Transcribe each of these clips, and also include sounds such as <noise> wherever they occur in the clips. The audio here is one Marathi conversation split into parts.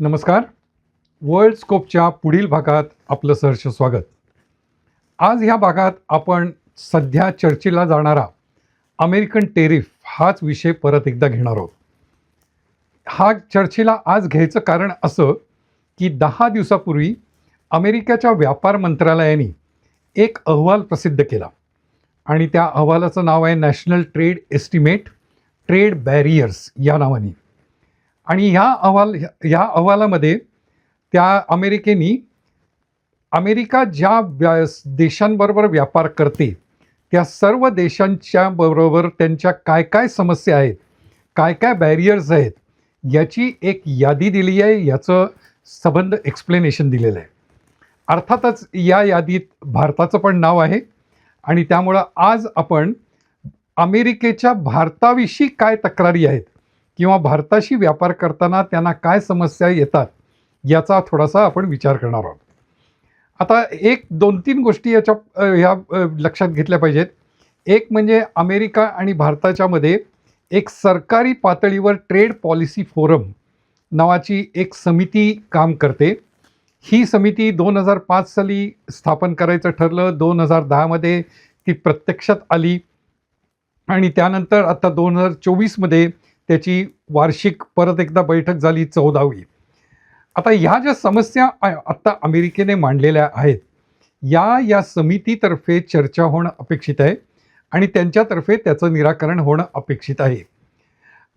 नमस्कार. वर्ल्ड स्कोपच्या पुढील भागात आपलं सहर्ष स्वागत. आज ह्या भागात आपण सध्या चर्चेला जाणारा अमेरिकन टेरिफ हाच विषय परत एकदा घेणार आहोत. हा चर्चेला आज घ्यायचं कारण असं की दहा दिवसापूर्वी अमेरिकेच्या व्यापार मंत्रालयाने एक अहवाल प्रसिद्ध केला. आणि त्या अहवालाचं नाव आहे national trade estimate trade barriers या नावाने. आणि ह्या अहवाल ह्या अहवालामध्ये त्या अमेरिकेनी अमेरिका ज्या व्या देशांबरोबर व्यापार करते त्या सर्व देशांच्या बरोबर त्यांच्या काय काय समस्या आहेत काय काय बॅरियर्स आहेत याची एक यादी दिली आहे याचं संबंध एक्सप्लेनेशन दिलेलं आहे. अर्थातच या यादीत भारताचं पण नाव आहे आणि त्यामुळं आज आपण अमेरिकेच्या भारताविषयी काय तक्रारी आहेत किंवा भारताशी व्यापार करताना त्यांना काय समस्या येतात याचा थोडासा आपण विचार करणार आहोत. आता एक दोन तीन गोष्टी याच्या ह्या लक्षात घेतल्या पाहिजेत. एक म्हणजे अमेरिका आणि भारताच्यामध्ये एक सरकारी पातळीवर ट्रेड पॉलिसी फोरम नावाची एक समिती काम करते. ही समिती दोन हजार पाच साली स्थापन करायचं ठरलं. दोन हजार दहामध्ये ती प्रत्यक्षात आली. आणि त्यानंतर आता दोन हजार चोवीसमध्ये त्याची वार्षिक परत एकदा बैठक झाली चौदावी. आता ह्या ज्या समस्या आत्ता अमेरिकेने मांडलेल्या आहेत या या समितीतर्फे चर्चा होणं अपेक्षित आहे आणि त्यांच्यातर्फे त्याचं निराकरण होणं अपेक्षित आहे.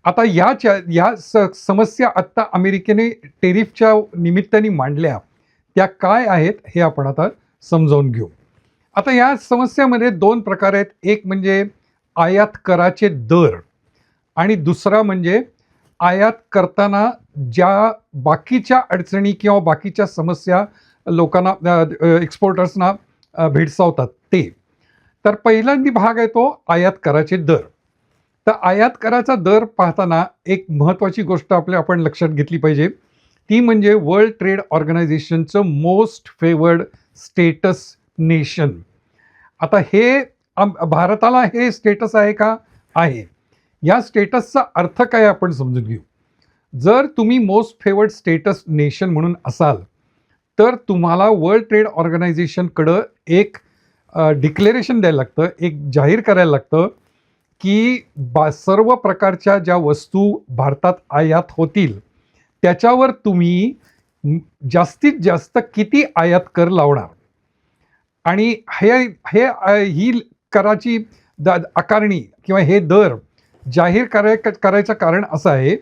आता या च या स समस्या आत्ता अमेरिकेने टेरिफच्या निमित्ताने मांडल्या त्या काय आहेत हे आपण आता समजावून घेऊ. आता या समस्यामध्ये दोन प्रकार आहेत. एक म्हणजे आयात कराचे दर. आणि दुसरा म्हणजे आयात करताना ज्या बाकीच्या अडचणी किंवा बाकीच्या समस्या लोकांना एक्सपोर्टर्सना भेडसावतात ते. तर पहिल्यांदा भाग आहे तो आयात कराचे दर. तर आयात कराचा दर पाहताना एक महत्त्वाची गोष्ट आपल्या आपण लक्षात घेतली पाहिजे. ती म्हणजे वर्ल्ड ट्रेड ऑर्गनायझेशनचं मोस्ट फेवर्ड स्टेटस नेशन आता हे आम- भारताला हे स्टेटस आहे का? आहे. या स्टेटसचा अर्थ काय आपण समजून घेऊ. जर तुम्ही मोस्ट फेवर्ड स्टेटस नेशन म्हणून असाल तर तुम्हाला वर्ल्ड ट्रेड ऑर्गनायझेशनकडं एक डिक्लेरेशन द्यायला लागतं एक जाहीर करायला लागतं की बा सर्व प्रकारच्या ज्या वस्तू भारतात आयात होतील त्याच्यावर तुम्ही जास्तीत जास्त किती आयात कर लावणार? आणि हे हे ही कराची द आकारणी किंवा हे दर जाहीर कराय करायचं कारण असं आहे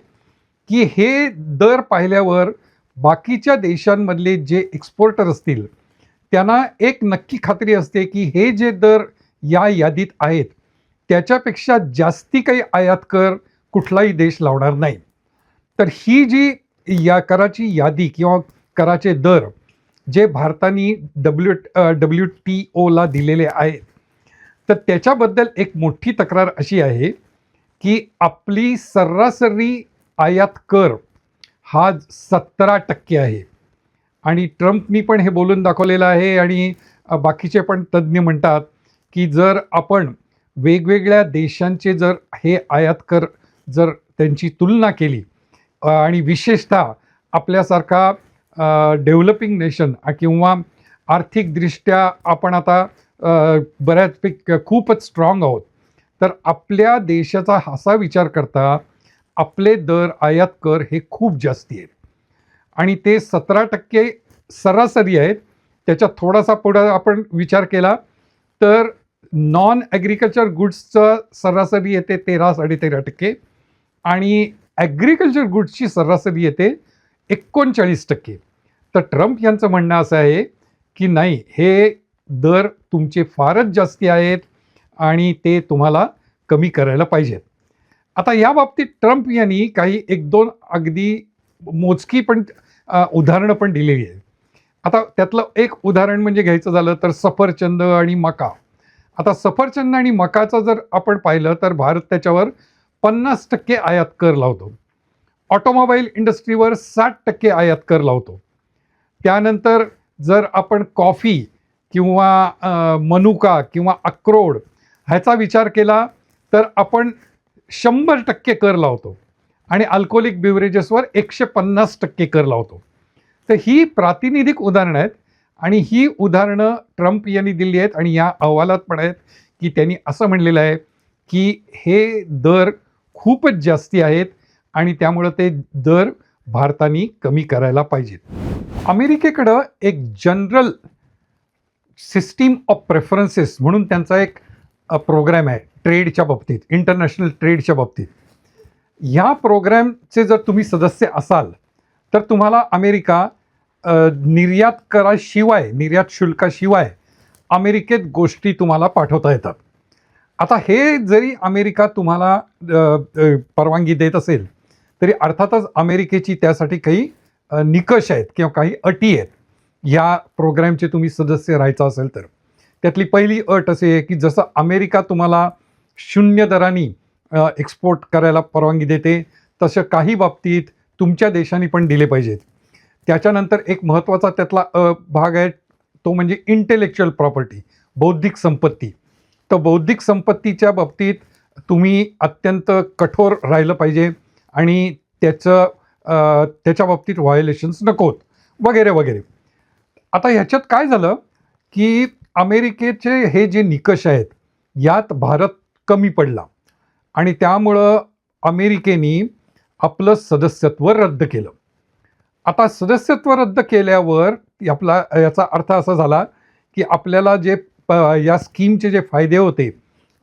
की हे दर पाहिल्यावर बाकीच्या देशांमधले जे एक्सपोर्टर असतील त्यांना एक नक्की खात्री असते की हे जे दर या यादीत आहेत त्याच्यापेक्षा जास्ती काही आयात कर कुठलाही देश लावणार नाही. तर ही जी या कराची यादी किंवा कराचे दर जे भारताने डब्ल्यू डब्ल्यू टी ओला दिलेले आहेत तर त्याच्याबद्दल एक मोठी तक्रार अशी आहे की आपली सरासरी आयात कर हा सतरा टक्के आहे. आणि ट्रम्पनी पण हे बोलून दाखवलेलं आहे आणि बाकीचे पण तज्ज्ञ म्हणतात की जर आपण वेगवेगळ्या देशांचे जर हे आयात कर जर त्यांची तुलना केली आणि विशेषतः आपल्यासारखा डेव्हलपिंग नेशन किंवा आर्थिकदृष्ट्या आपण आता बऱ्याचपैकी खूपच स्ट्रॉंग आहोत तर आपल्या देशाचा असा विचार करता आपले दर आयात कर हे खूप जास्ती आहेत. आणि ते सतरा टक्के सरासरी आहेत. त्याच्या थोडासा पुढं आपण विचार केला तर नॉन ॲग्रिकल्चर गुड्सचं सरासरी येते तेरा साडेतेरा टक्के आणि ॲग्रिकल्चर गुड्सची सरासरी येते एकोणचाळीस टक्के. तर ट्रम्प यांचं म्हणणं असं आहे की नाही हे दर तुमचे फारच जास्ती आहेत आणि ते तुम्हाला कमी करायला पाहिजेत. आता या बाबतीत ट्रम्प यांनी काही एक दोन अगदी मोजकी पण उदाहरणं पण दिलेली आहेत. आता त्यातलं एक उदाहरण म्हणजे घ्यायचं झालं तर सफरचंद आणि मका. आता सफरचंद आणि मकाचं जर आपण पाहिलं तर भारत त्याच्यावर पन्नास टक्के आयात कर लावतो. ऑटोमोबाईल इंडस्ट्रीवर साठ टक्के आयात कर लावतो. त्यानंतर जर आपण कॉफी किंवा मनुका किंवा अक्रोड ह्याचा विचार केला तर आपण शंभर टक्के कर लावतो. आणि अल्कोहोलिक बिव्हरेजेसवर एकशे पन्नास टक्के कर लावतो. तर ही प्रातिनिधिक उदाहरणं आहेत. आणि ही उदाहरणं ट्रम्प यांनी दिली आहेत. आणि या अहवालात पण आहेत की त्यांनी असं म्हणलेलं आहे की हे दर खूपच जास्ती आहेत. आणि त्यामुळं ते दर भारताने कमी करायला पाहिजेत. अमेरिकेकडं एक जनरल सिस्टीम ऑफ प्रेफरन्सेस म्हणून त्यांचा एक प्रोग्रॅम आहे. ट्रेडच्या बाबतीत इंटरनॅशनल ट्रेडच्या बाबतीत. ह्या प्रोग्रॅमचे जर तुम्ही सदस्य असाल तर तुम्हाला अमेरिका निर्यात कराशिवाय निर्यात शुल्काशिवाय अमेरिकेत गोष्टी तुम्हाला पाठवता येतात. आता हे जरी अमेरिका तुम्हाला परवानगी देत असेल तरी अर्थातच अमेरिकेची त्यासाठी काही निकष आहेत किंवा काही अटी आहेत. या प्रोग्रॅमचे तुम्ही सदस्य राहायचं असेल तर. त्यातली पहिली अट अशी आहे की जसं अमेरिका तुम्हाला शून्य दराने एक्सपोर्ट करायला परवानगी देते. तसं काही बाबतीत तुमच्या देशाने पण दिले पाहिजेत. त्याच्यानंतर एक महत्त्वाचा त्यातला भाग आहे तो म्हणजे इंटेलेक्च्युअल प्रॉपर्टी बौद्धिक संपत्ती. तर बौद्धिक संपत्तीच्या बाबतीत तुम्ही अत्यंत कठोर राहिलं पाहिजे आणि त्याचं त्याच्या बाबतीत व्हायोलेशन्स नकोत वगैरे वगैरे. आता ह्याच्यात काय झालं की अमेरिकेचे हे जे निकष आहेत यात भारत कमी पडला. आणि त्यामुळं अमेरिकेने आपलं सदस्यत्व रद्द केलं. आता सदस्यत्व रद्द केल्यावर आपला याचा अर्थ असा झाला की आपल्याला जे या स्कीमचे जे फायदे होते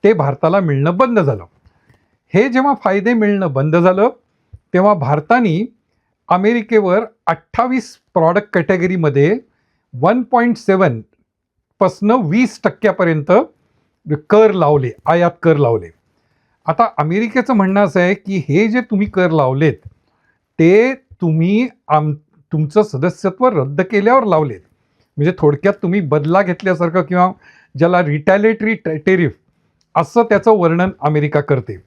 ते भारताला मिळणं बंद झालं. हे जेव्हा फायदे मिळणं बंद झालं तेव्हा भारताने अमेरिकेवर अठ्ठावीस प्रॉडक्ट कॅटेगरीमध्ये वन पॉईंट सेवन पासनं वीस टक्क्यापर्यंत कर लावले आयात कर लावले. आता अमेरिकेचं म्हणणं असं आहे की हे जे तुम्ही कर लावलेत ते तुम्ही आम तुमचं सदस्यत्व रद्द केल्यावर लावलेत. म्हणजे थोडक्यात तुम्ही बदला घेतल्यासारखं किंवा ज्याला रिटॅलेटरी टेरिफ असं त्याचं वर्णन अमेरिका करते.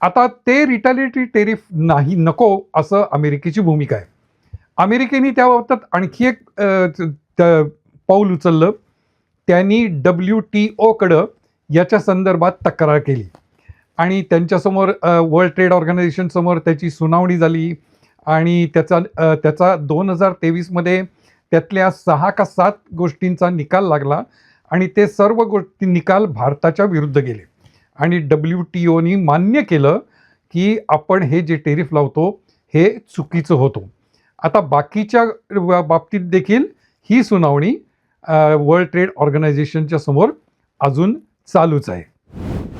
आता ते रिटॅलेटरी टेरिफ नाही नको असं अमेरिकेची भूमिका आहे. अमेरिकेने त्याबाबत आणखी एक पाऊल उचललं. त्यांनी डब्ल्यू टी ओकडं याच्या संदर्भात तक्रार केली. आणि त्यांच्यासमोर वर्ल्ड ट्रेड ऑर्गनायझेशनसमोर त्याची सुनावणी झाली. आणि त्याचा त्याचा दोन हजार तेवीसमध्ये त्यातल्या सहा का सात गोष्टींचा निकाल लागला आणि ते सर्व गोष्टी निकाल भारताच्या विरुद्ध गेले. आणि डब्ल्यू टी ओनी मान्य केलं की आपण हे जे टेरिफ लावतो हे चुकीचं होतो. आता बाकीच्या बाबतीत देखील ही सुनावणी वर्ल्ड ट्रेड ऑर्गनायझेशनच्या समोर अजून चालूच आहे.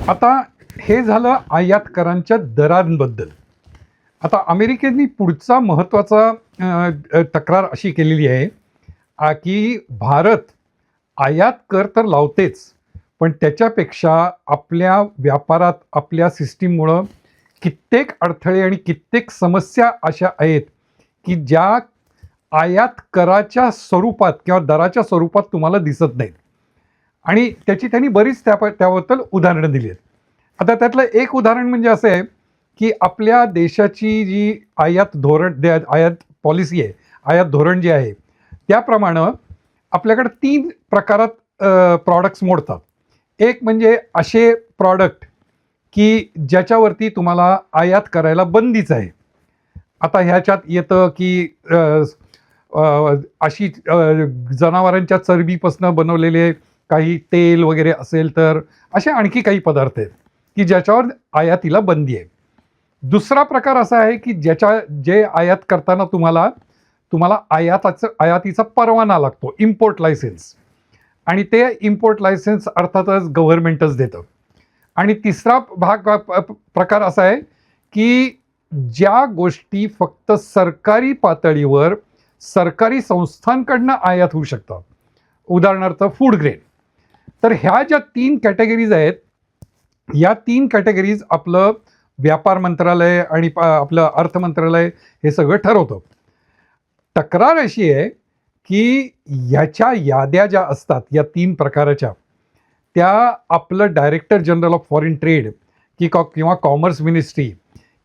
आता हे झालं आयातकरांच्या दरांबद्दल. आता अमेरिकेने पुढचा महत्त्वाचा तक्रार अशी केलेली आहे की भारत आयात कर तर लावतेच पण त्याच्यापेक्षा आपल्या व्यापारात आपल्या सिस्टीममुळं कित्येक अडथळे आणि कित्येक समस्या अशा आहेत की ज्या आयात कराच्या स्वरूपात किंवा दराच्या स्वरूपात तुम्हाला दिसत नाहीत. आणि त्याची त्यांनी बरीच त्या त्याबद्दल उदाहरणं दिली आहेत. आता त्यातलं एक उदाहरण म्हणजे असं आहे की आपल्या देशाची जी आयात धोरण दे- आयात पॉलिसी आहे आयात धोरण जे आहे त्याप्रमाणे आपल्याकडे तीन प्रकारात प्रॉडक्ट्स मोडतात. एक म्हणजे असे प्रॉडक्ट की ज्याच्यावरती तुम्हाला आयात करायला बंदीच आहे. आता ह्याच्यात येतं की अशी जनावरांच्या चरबीपासून बनवलेले काही तेल वगैरे असेल तर असे आणखी काही पदार्थ आहेत की ज्याच्यावर आयातीला बंदी आहे. दुसरा प्रकार असा आहे की ज्याच्या जे आयात करताना तुम्हाला तुम्हाला आयाताचं आयातीचा परवाना लागतो इम्पोर्ट लायसन्स आणि ते इम्पोर्ट लायसन्स अर्थातच गव्हर्नमेंटच देतं. आणि तिसरा भाग प्रकार असा आहे की ज्या गोष्टी फक्त सरकारी पातळीवर सरकारी संस्थांकडनं आयात होऊ शकतात उदाहरणार्थ फूड ग्रेन तर ह्या ज्या तीन कॅटेगरीज आहेत या तीन कॅटेगरीज आपलं व्यापार मंत्रालय आणि आपलं अर्थ मंत्रालय हे सगळं ठरवतं. तक्रार अशी आहे की ह्याच्या याद्या ज्या असतात या तीन प्रकाराच्या त्या आपलं director general of foreign trade की कॉ किंवा कॉमर्स मिनिस्ट्री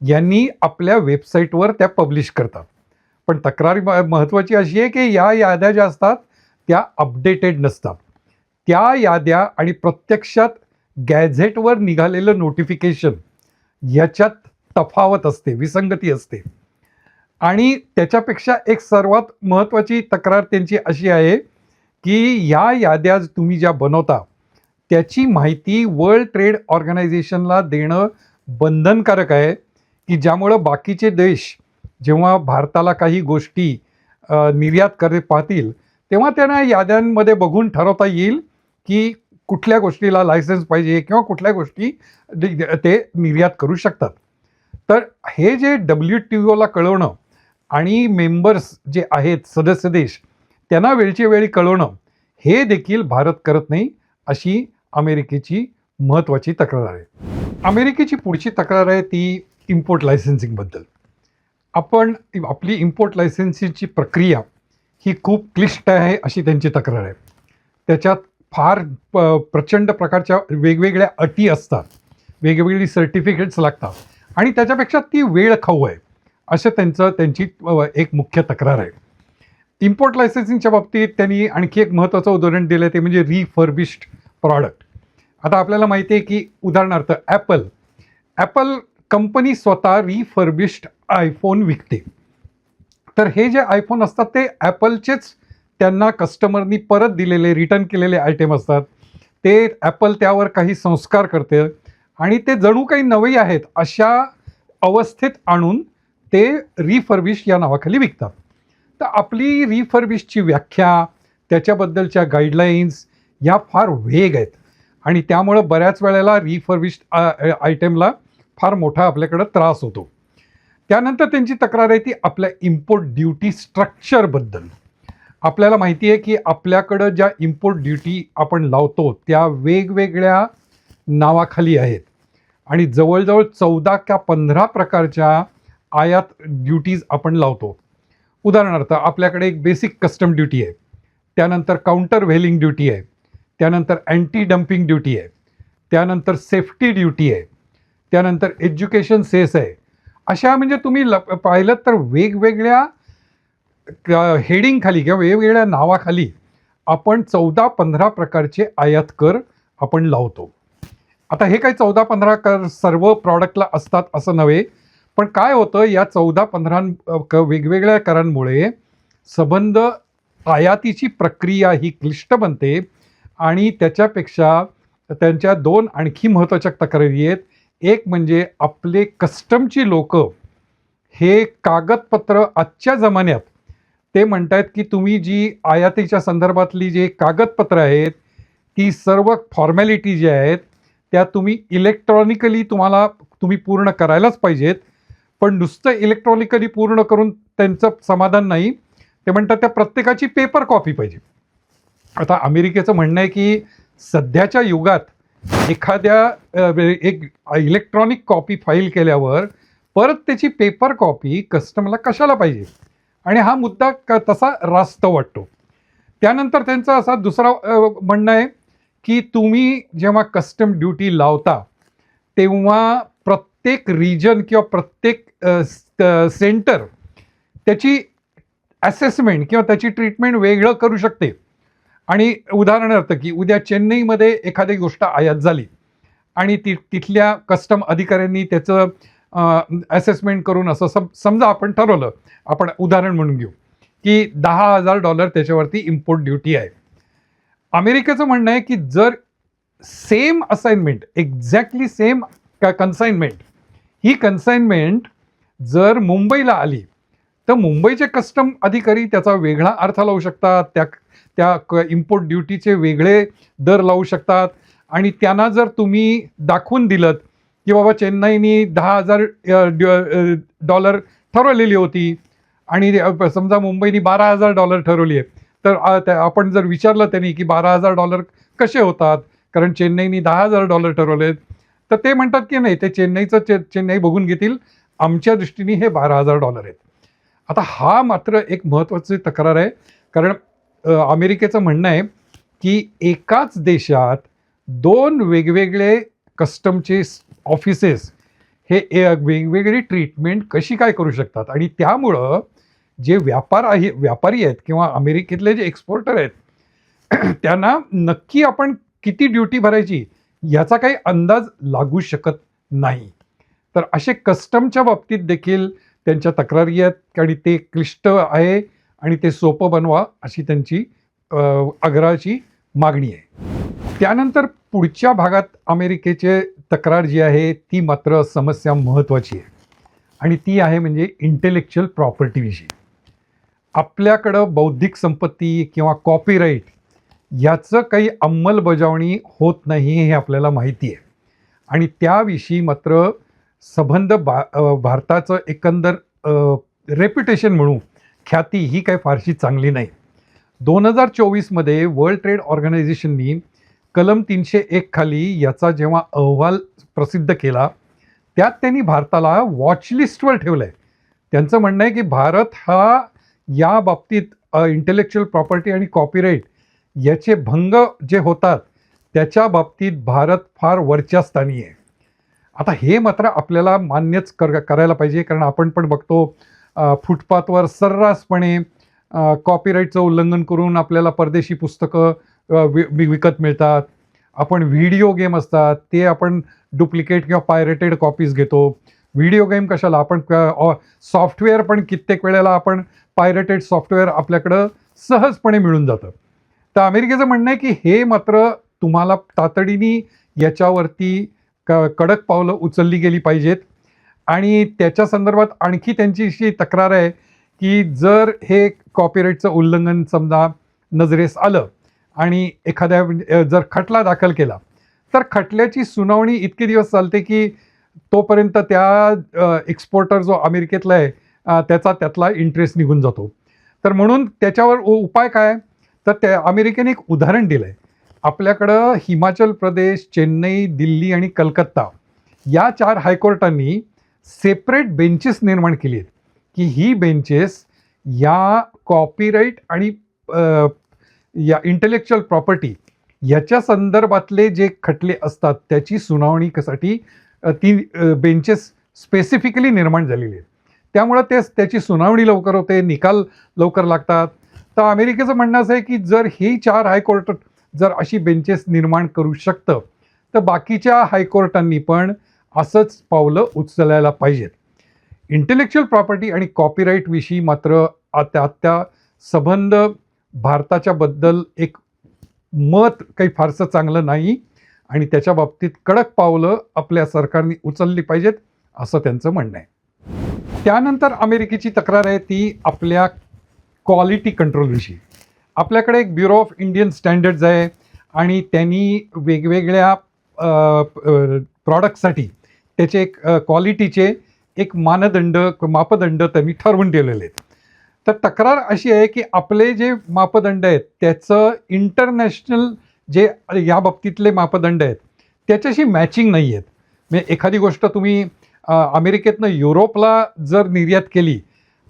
यांनी आपल्या वेबसाईटवर त्या पब्लिश करतात. पण तक्रारी म- महत्त्वाची अशी आहे की या याद्या ज्या असतात त्या अपडेटेड नसतात. त्या याद्या आणि प्रत्यक्षात गॅझेटवर निघालेलं नोटिफिकेशन याच्यात तफावत असते विसंगती असते. आणि त्याच्यापेक्षा एक सर्वात महत्त्वाची तक्रार त्यांची अशी आहे की या याद्या तुम्ही ज्या बनवता त्याची माहिती वर्ल्ड ट्रेड ऑर्गनायझेशनला देणं बंधनकारक आहे की ज्यामुळं बाकीचे देश जेव्हा भारताला काही गोष्टी निर्यात करे पाहतील तेव्हा त्यांना याद्यांमध्ये बघून ठरवता येईल की कुठल्या गोष्टीला लायसन्स पाहिजे किंवा कुठल्या गोष्टी ते निर्यात करू शकतात. तर हे जे डब्ल्यू टी ओला कळवणं आणि मेंबर्स जे आहेत सदस्य देश त्यांना वेळच्या वेळी कळवणं हे देखील भारत करत नाही अशी अमेरिकेची महत्त्वाची तक्रार आहे. अमेरिकेची पुढची तक्रार आहे ती इम्पोर्ट लायसन्सिंगबद्दल आपण आपली इम्पोर्ट लायसन्सिंगची प्रक्रिया ही खूप क्लिष्ट आहे अशी त्यांची तक्रार आहे. त्याच्यात फार प- प्रचंड प्रकारच्या वेगवेगळ्या अटी असतात. वेगवेगळी सर्टिफिकेट्स लागतात. आणि त्याच्यापेक्षा ती वेळ खाऊ आहे. असं त्यांचं त्यांची एक मुख्य तक्रार आहे. इम्पोर्ट लायसन्सिंगच्या बाबतीत त्यांनी आणखी एक महत्त्वाचं उदाहरण दिलं ते म्हणजे रिफर्बिश्ड प्रॉडक्ट आता आपल्याला माहिती आहे की उदाहरणार्थ ॲपल ॲपल कंपनी स्वतः रिफर्बिश्ड आयफोन विकते. तर हे जे आयफोन असतात ते ॲपलचेच त्यांना कस्टमरनी परत दिलेले रिटर्न केलेले आयटम असतात. ते ॲपल त्यावर काही संस्कार करते आणि ते जणू काही नवे आहेत अशा अवस्थेत आणून ते रिफर्बिश या नावाखाली विकतात. तर आपली रिफर्बिशची व्याख्या त्याच्याबद्दलच्या गाईडलाईन्स या फार वेग आहेत. आणि त्यामुळं बऱ्याच वेळेला रिफर्बिश्ड आयटेमला फार मोठा आपल्याकडं त्रास होतो. त्यानंतर त्यांची तक्रार आहे ती आपल्या इम्पोर्ट ड्युटी स्ट्रक्चरबद्दल आपल्याला माहिती आहे की आपल्याकडं ज्या इम्पोर्ट ड्युटी आपण लावतो त्या वेगवेगळ्या नावाखाली आहेत. आणि जवळजवळ चौदा का पंधरा प्रकारच्या आयात ड्युटीज आपण लावतो. उदाहरणार्थ आपल्याकडे एक बेसिक कस्टम ड्युटी आहे. त्यानंतर काउंटर व्हेलिंग ड्युटी आहे. त्यानंतर अँटी डम्पिंग ड्युटी आहे. त्यानंतर सेफ्टी ड्युटी आहे. त्यानंतर एज्युकेशन सेस आहे. अशा म्हणजे तुम्ही ल पाहिलं तर वेगवेगळ्या हेडिंगखाली किंवा वेगवेगळ्या नावाखाली आपण चौदा पंधरा प्रकारचे आयात कर आपण लावतो. आता हे काही चौदा पंधरा कर सर्व प्रॉडक्टला असतात असं नव्हे पण काय होतं या चौदा पंधरा क वेगवेगळ्या करांमुळे संबंध आयातीची प्रक्रिया ही क्लिष्ट बनते आणि त्याच्यापेक्षा त्यांच्या दोन आणखी महत्त्वाच्या तक्रारी आहेत. एक म्हणजे आपले कस्टमची लोक हे कागदपत्र आजच्या जमान्यात ते म्हणतात की तुम्ही जी आयातीच्या संदर्भातली जे कागदपत्र आहेत ती सर्व फॉर्मॅलिटी जी आहेत त्या तुम्ही इलेक्ट्रॉनिकली तुम्हाला तुम्ही पूर्ण करायलाच पाहिजेत. पण नुसतं इलेक्ट्रॉनिकली पूर्ण करून त्यांचं समाधान नाही. ते म्हणतात त्या प्रत्येकाची पेपर कॉपी पाहिजे. आता अमेरिकेचं म्हणणं आहे की सध्याच्या युगात एखाद्या एक इलेक्ट्रॉनिक कॉपी फाईल केल्यावर परत त्याची पेपर कॉपी कस्टमरला कशाला पाहिजे? आणि हा मुद्दा क तसा रास्त वाटतो. त्यानंतर त्यांचा असा दुसरा म्हणणं आहे की तुम्ही जेव्हा कस्टम ड्युटी लावता तेव्हा प्रत्येक रिजन किंवा प्रत्येक सेंटर त्याची असेसमेंट किंवा त्याची ट्रीटमेंट वेगळं करू शकते. आणि उदाहरणार्थ की उद्या चेन्नईमध्ये एखादी गोष्ट आयात झाली आणि ती तिथल्या कस्टम अधिकाऱ्यांनी त्याचं असेसमेंट करून असं सम समजा आपण ठरवलं आपण उदाहरण म्हणून घेऊ की दहा हजार डॉलर त्याच्यावरती इम्पोर्ट ड्युटी आहे. अमेरिकेचं म्हणणं आहे की जर same assignment exactly same consignment ही कन्साइनमेंट जर मुंबईला आली तर मुंबईचे कस्टम अधिकारी त्याचा वेगळा अर्थ लावू शकतात त्या त्या क इम्पोर्ट ड्युटीचे वेगळे दर लावू शकतात. आणि त्यांना जर तुम्ही दाखवून दिलं की बाबा चेन्नईनी दहा हजार डॉलर ठरवलेली होती आणि समजा मुंबईनी बारा हजार डॉलर ठरवली आहे तर त्या- आपण जर विचारलं त्यांनी की बारा हजार डॉलर कसे होतात? कारण चेन्नईनी दहा हजार डॉलर ठरवले तर ते म्हणतात की नाही ते चेन्नईचं चे चेन्नई बघून घेतील आमच्या दृष्टीने हे बारा हजार डॉलर आहेत. आता हा मात्र एक महत्त्वाची तक्रार आहे. कारण अमेरिकेचं म्हणणं आहे की एकाच देशात दोन वेगवेगळे कस्टमचे ऑफिसेस हे ए- वेगवेगळी ट्रीटमेंट कशी काय करू शकतात? आणि त्यामुळं जे व्यापार आहे व्यापारी आहेत किंवा अमेरिकेतले जे एक्सपोर्टर आहेत <clears throat> त्यांना नक्की आपण किती ड्युटी भरायची याचा काही अंदाज लागू शकत नाही. तर असे कस्टमच्या बाबतीत देखील त्यांच्या तक्रारी आहेत आणि ते क्लिष्ट आहे. आणि ते सोपं बनवा अशी त्यांची आग्रहाची मागणी आहे. त्यानंतर पुढच्या भागात अमेरिकेचे तक्रार जी आहे ती मात्र समस्या महत्त्वाची आहे. आणि ती आहे म्हणजे इंटेलेक्च्युअल प्रॉपर्टीविषयी आपल्याकडं बौद्धिक संपत्ती किंवा कॉपीराईट याचं काही अंमलबजावणी होत नाही हे आपल्याला माहिती आहे. आणि त्याविषयी मात्र सबंध बा भारताचं एकंदर रेप्युटेशन म्हणू ख्याती ही काही फारशी चांगली नाही. दोन हजार चोवीसमध्ये वर्ल्ड ट्रेड ऑर्गनायझेशननी कलम तीनशे एक खाली याचा जेव्हा अहवाल प्रसिद्ध केला त्यात त्यांनी भारताला वॉचलिस्टवर ठेवलं आहे त्यांचं म्हणणं आहे की भारत हा या बाबतीत इंटेलेक्च्युअल प्रॉपर्टी आणि कॉपीराईट याचे भंग जे होतात त्याच्या बाबतीत भारत फार वरच्या स्थानी आहे. आता हे मात्र आपल्याला मान्यच कर करायला पाहिजे कारण आपण पण बघतो फुटपाथवर सर्रासपणे कॉपीराईटचं उल्लंघन करून आपल्याला परदेशी पुस्तकं वि- विकत मिळतात. आपण व्हिडिओ गेम असतात ते आपण डुप्लिकेट किंवा पायरेटेड कॉपीज घेतो. व्हिडिओ गेम कशाला? आपण सॉफ्टवेअर पण कित्येक वेळेला आपण पायरेटेड सॉफ्टवेअर आपल्याकडं सहजपणे मिळून जातं. तर अमेरिकेचं म्हणणं आहे की हे मात्र तुम्हाला तातडीने याच्यावरती क कडक पावलं उचलली गेली पाहिजेत. आणि त्याच्या संदर्भात आणखी त्यांची अशी तक्रार आहे की जर हे कॉपीराईटचं उल्लंघन समजा नजरेस आलं आणि एखाद्या जर खटला दाखल केला तर खटल्याची सुनावणी इतके दिवस चालते की तोपर्यंत त्या एक्सपोर्टर जो अमेरिकेतला आहे त्याचा त्यातला इंटरेस्ट निघून जातो. तर म्हणून त्याच्यावर उपाय काय? तर त्या अमेरिकेने एक उदाहरण दिलं आहे आपल्याकडं हिमाचल प्रदेश चेन्नई दिल्ली आणि कलकत्ता या चार हायकोर्टांनी सेपरेट बेंचेस निर्माण केली आहेत की ही बेंचेस या कॉपीराईट आणि या इंटेलेक्च्युअल प्रॉपर्टी याच्या संदर्भातले जे खटले असतात त्याची सुनावणीसाठी ती बेंचेस स्पेसिफिकली निर्माण झालेली आहेत. त्यामुळं ते त्याची सुनावणी लवकर होते निकाल लवकर लागतात. तर अमेरिकेचं म्हणणं असं आहे की जर ही चार हायकोर्ट जर अशी बेंचेस निर्माण करू शकतं तर बाकीच्या हायकोर्टांनी पण असंच पावलं उचलायला पाहिजेत. इंटेलेक्च्युअल प्रॉपर्टी आणि कॉपीराईटविषयी मात्र आता त्या संबंध भारताच्याबद्दल एक मत काही फारसं चांगलं नाही आणि त्याच्या बाबतीत कडक पावलं आपल्या सरकारने उचलली पाहिजेत असं त्यांचं म्हणणं आहे. त्यानंतर अमेरिकेची तक्रार आहे ती आपल्या क्वालिटी कंट्रोलविषयी आपल्याकडे एक ब्युरो ऑफ इंडियन स्टँडर्ड्स आहे आणि त्यांनी वेगवेगळ्या प्रॉडक्टसाठी त्याचे एक क्वालिटीचे एक मानदंड मापदंड त्यांनी ठरवून ठेवलेले आहेत. तर तक्रार अशी आहे की आपले जे मापदंड आहेत त्याचं इंटरनॅशनल जे या बाबतीतले मापदंड आहेत त्याच्याशी मॅचिंग नाही आहेत. म्हणजे एखादी गोष्ट तुम्ही अमेरिकेतनं युरोपला जर निर्यात केली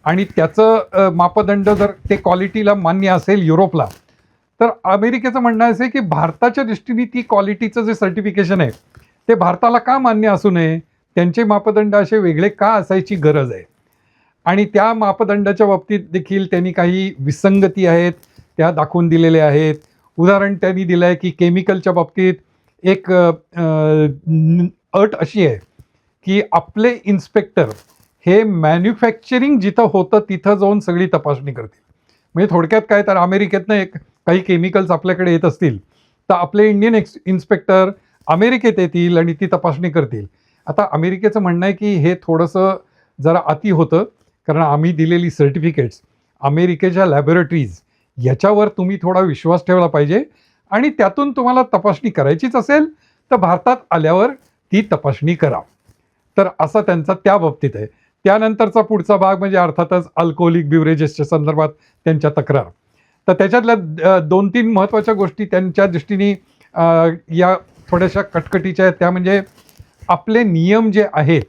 आणि त्याचं मापदंड जर ते क्वालिटीला मान्य असेल युरोपला तर अमेरिकेचं म्हणणं असं आहे की भारताच्या दृष्टीने ती क्वालिटीचं जे सर्टिफिकेशन आहे ते भारताला का मान्य असू नये? त्यांचे मापदंड असे वेगळे का असायची गरज आहे? आणि त्या मापदंडाच्या बाबतीत देखील त्यांनी काही विसंगती आहेत त्या दाखवून दिलेल्या आहेत. उदाहरण त्यांनी दिलं आहे की केमिकलच्या बाबतीत एक अट अशी आहे की आपले इन्स्पेक्टर हे मॅन्युफॅक्चरिंग जिथं होतं तिथं जाऊन सगळी तपासणी करतील. म्हणजे थोडक्यात काय तर अमेरिकेतनं एक काही केमिकल्स आपल्याकडे येत असतील तर आपले इंडियन एक्स इन्स्पेक्टर अमेरिकेत येतील आणि ती तपासणी करतील. आता अमेरिकेचं म्हणणं आहे की हे थोडंसं जरा अति होतं कारण आम्ही दिलेली सर्टिफिकेट्स अमेरिकेच्या लॅबोरेटरीज याच्यावर तुम्ही थोडा विश्वास ठेवला पाहिजे आणि त्यातून तुम्हाला तपासणी करायचीच असेल तर भारतात आल्यावर ती तपासणी करा. तर असा त्यांचा त्या बाबतीत आहे. त्यानंतरचा पुढचा भाग म्हणजे अर्थातच अल्कोहोलिक बिवरेजेसच्या संदर्भात त्यांच्या तक्रार. तर त्याच्यातल्या दोन तीन महत्त्वाच्या गोष्टी त्यांच्या दृष्टीने या थोड्याशा कटकटीच्या आहेत. त्या म्हणजे आपले नियम जे आहेत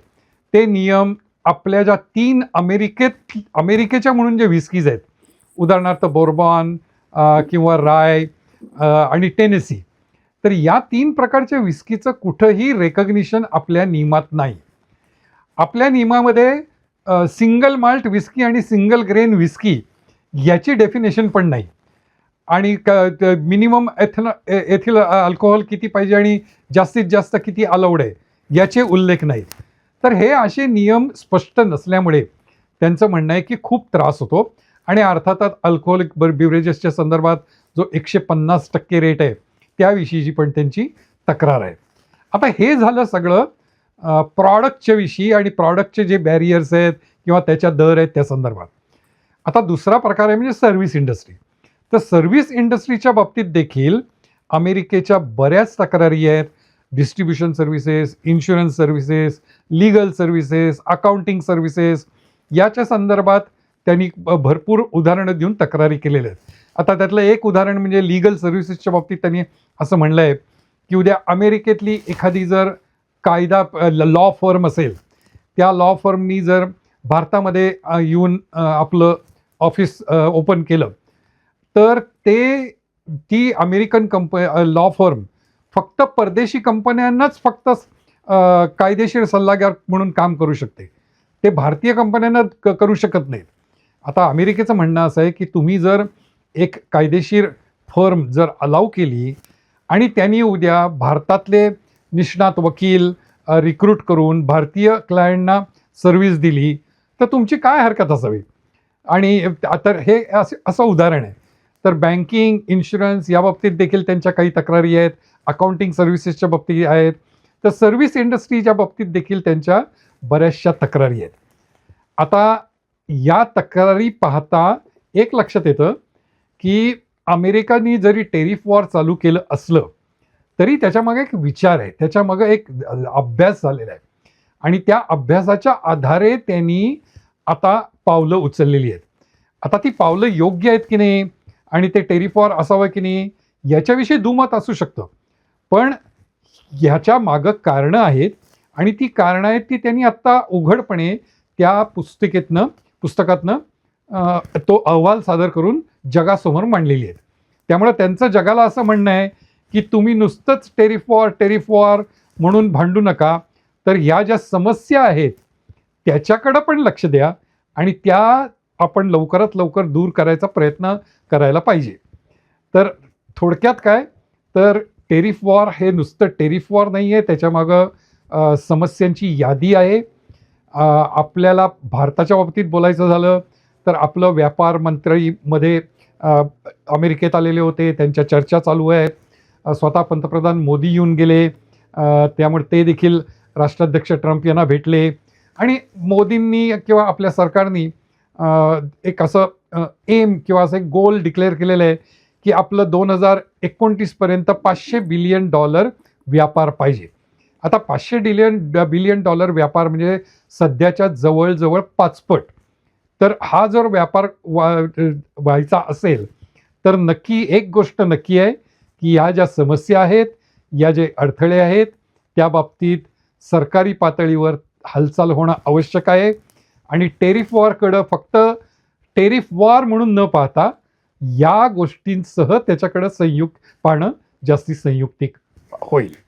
ते नियम आपल्या ज्या तीन अमेरिकेत अमेरिकेच्या म्हणून जे विस्कीज आहेत उदाहरणार्थ बोर्बॉन किंवा राय आणि टेनेसी तर या तीन प्रकारच्या विस्कीचं कुठंही रेकग्निशन आपल्या नियमात नाही. आपल्या नियमामध्ये सिंगल माल्ट विस्की आणि सिंगल ग्रेन विस्की याची डेफिनेशन पण नाही. आणि क मिनिमम एथन एथिल अल्कोहोल किती पाहिजे आणि जास्तीत जास्त किती अलाउड आहे याचे उल्लेख नाहीत. तर हे असे नियम स्पष्ट नसल्यामुळे त्यांचं म्हणणं आहे की खूप त्रास होतो. आणि अर्थातच अल्कोहोलिक बिवरेजेसच्या संदर्भात जो एकशे पन्नास टक्के रेट आहे त्याविषयीची पण त्यांची तक्रार आहे. आता हे झालं सगळं प्रॉडक्टच्या विषयी आणि प्रॉडक्टचे जे बॅरियर्स आहेत किंवा त्याच्या दर आहेत त्या संदर्भात. आता दुसरा प्रकार आहे म्हणजे सर्व्हिस इंडस्ट्री तर सर्व्हिस इंडस्ट्रीच्या बाबतीत देखील अमेरिकेच्या बऱ्याच तक्रारी आहेत. Distribution services insurance services legal services accounting services याच्या संदर्भात त्यांनी भरपूर उदाहरणं देऊन तक्रारी केलेल्या आहेत. आता त्यातलं एक उदाहरण म्हणजे लीगल सर्व्हिसेसच्या बाबतीत त्यांनी असं म्हणलं आहे की उद्या अमेरिकेतली एखादी जर कायदा लॉ फर्म असेल त्या लॉ फर्मनी जर भारतामध्ये येऊन आपलं ऑफिस ओपन केलं तर ते ती अमेरिकन कंप लॉ फर्म फक्त परदेशी कंपन्यांनाच फक्त कायदेशीर सल्लागार म्हणून काम करू शकते. ते भारतीय कंपन्यांना क- करू शकत नाहीत. आता अमेरिकेचं म्हणणं असं आहे की तुम्ही जर एक कायदेशीर फर्म जर अलाव केली आणि त्यांनी उद्या भारतातले निष्णात वकील रिक्रूट करून भारतीय क्लायंटना सर्व्हिस दिली तर तुमची काय हरकत असावी? आणि तर हे असं असं उदाहरण आहे. तर बँकिंग इन्शुरन्स या बाबतीत देखील त्यांच्या काही तक्रारी आहेत. अकाउंटिंग सर्व्हिसेसच्या बाबतीत आहेत. तर सर्व्हिस इंडस्ट्रीच्या बाबतीत देखील त्यांच्या बऱ्याचशा तक्रारी आहेत. आता या तक्रारी पाहता एक लक्षात येतं की अमेरिकानी जरी टेरिफ वॉर चालू केलं असलं तरी त्याच्यामागे एक विचार आहे. त्याच्यामागे एक अभ्यास झालेला आहे. आणि त्या अभ्यासाच्या आधारे त्यांनी आता पावलं उचललेली आहेत. आता ती पावलं योग्य आहेत की नाही? आणि ते टेरिफॉर असावं की नाही याच्याविषयी दुमत असू शकतं. पण ह्याच्या मागं कारणं आहेत आणि ती कारणं आहेत ती त्यांनी आत्ता उघडपणे त्या पुस्तिकेतनं पुस्तकातनं तो अहवाल सादर करून जगासमोर मांडलेली आहेत. त्यामुळे त्यांचं जगाला असं म्हणणं आहे की तुम्ही नुसतंच टेरिफॉर टेरिफॉर टेरिफ वॉर म्हणून भांडू नका तर ह्या ज्या समस्या आहेत त्याच्याकडं पण लक्ष द्या आणि त्या आपण लवकरात लवकर दूर करायचा प्रयत्न करायला पाहिजे. तर थोडक्यात काय? तर टेरिफ वॉर हे नुसतं टेरिफ वॉर नाही आहे त्याच्यामागं समस्यांची यादी आहे. आपल्याला भारताच्या बाबतीत बोलायचं झालं तर आपलं व्यापार मंत्रीमध्ये अमेरिकेत आलेले होते त्यांच्या चर्चा चालू आहेत. स्वतः पंतप्रधान मोदी येऊन गेले त्यामुळे ते देखील राष्ट्राध्यक्ष ट्रम्प यांना भेटले. आणि मोदींनी किंवा आपल्या सरकारनी एक असं एम किंवा असं एक गोल डिक्लेअर केलेलं आहे की आपलं दोन हजार एकोणतीसपर्यंत पाचशे बिलियन डॉलर व्यापार पाहिजे. आता पाचशे डिलियन बिलियन डॉलर व्यापार म्हणजे सध्याच्या जवळजवळ पाचपट. तर हा जर व्यापार वा व्हायचा असेल तर नक्की एक गोष्ट नक्की आहे की या ज्या समस्या आहेत या जे अडथळे आहेत त्या बाबतीत सरकारी पातळीवर हालचाल होणं आवश्यक आहे. आणि टेरिफ वॉरकडं फक्त टेरिफ वॉर म्हणून न पाहता या गोष्टींसह त्याच्याकडं संयुक्त पाहणं जास्ती संयुक्तिक होईल.